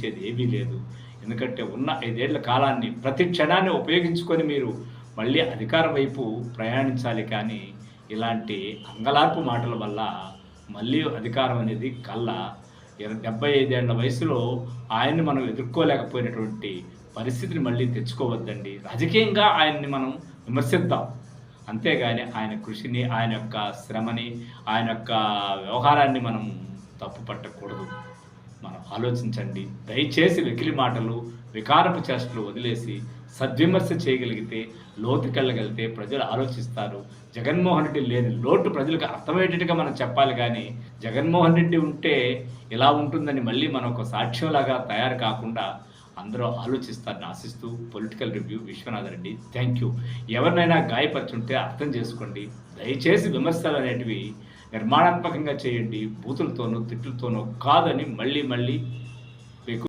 సాధించేది ఏమీ లేదు. ఎందుకంటే ఉన్న ఐదేళ్ళ కాలాన్ని ప్రతి క్షణాన్ని ఉపయోగించుకొని మీరు మళ్ళీ అధికారం వైపు ప్రయాణించాలి కానీ ఇలాంటి అంగలార్పు మాటల వల్ల మళ్ళీ అధికారం అనేది కళ్ళ డెబ్బై ఐదేళ్ళ వయసులో ఆయన్ని మనం ఎదుర్కోలేకపోయినటువంటి పరిస్థితిని మళ్ళీ తెచ్చుకోవద్దండి. రాజకీయంగా ఆయన్ని మనం విమర్శిద్దాం. అంతేగాని ఆయన కృషిని ఆయన యొక్క శ్రమని ఆయన యొక్క వ్యవహారాన్ని మనం తప్పు పట్టకూడదు ఆలోచించండి. దయచేసి వెకిలి మాటలు వికారపు చేష్టలు వదిలేసి సద్విమర్శ చేయగలిగితే లోతుకెళ్ళగలిగితే ప్రజలు ఆలోచిస్తారు. జగన్మోహన్ రెడ్డి లేని లోటు ప్రజలకు అర్థమయ్యేటట్టుగా మనం చెప్పాలి కానీ జగన్మోహన్ రెడ్డి ఉంటే ఇలా ఉంటుందని మళ్ళీ మనం ఒక సాక్ష్యంలాగా తయారు కాకుండా అందరూ ఆలోచిస్తారని ఆశిస్తూ political review Vishwanath Reddy. Thank you. ఎవరినైనా గాయపరుచుంటే అర్థం చేసుకోండి. దయచేసి విమర్శలు అనేటివి నిర్మాణాత్మకంగా చేయండి బూతులతోనూ తిట్లతోనూ కాదని మళ్ళీ మళ్ళీ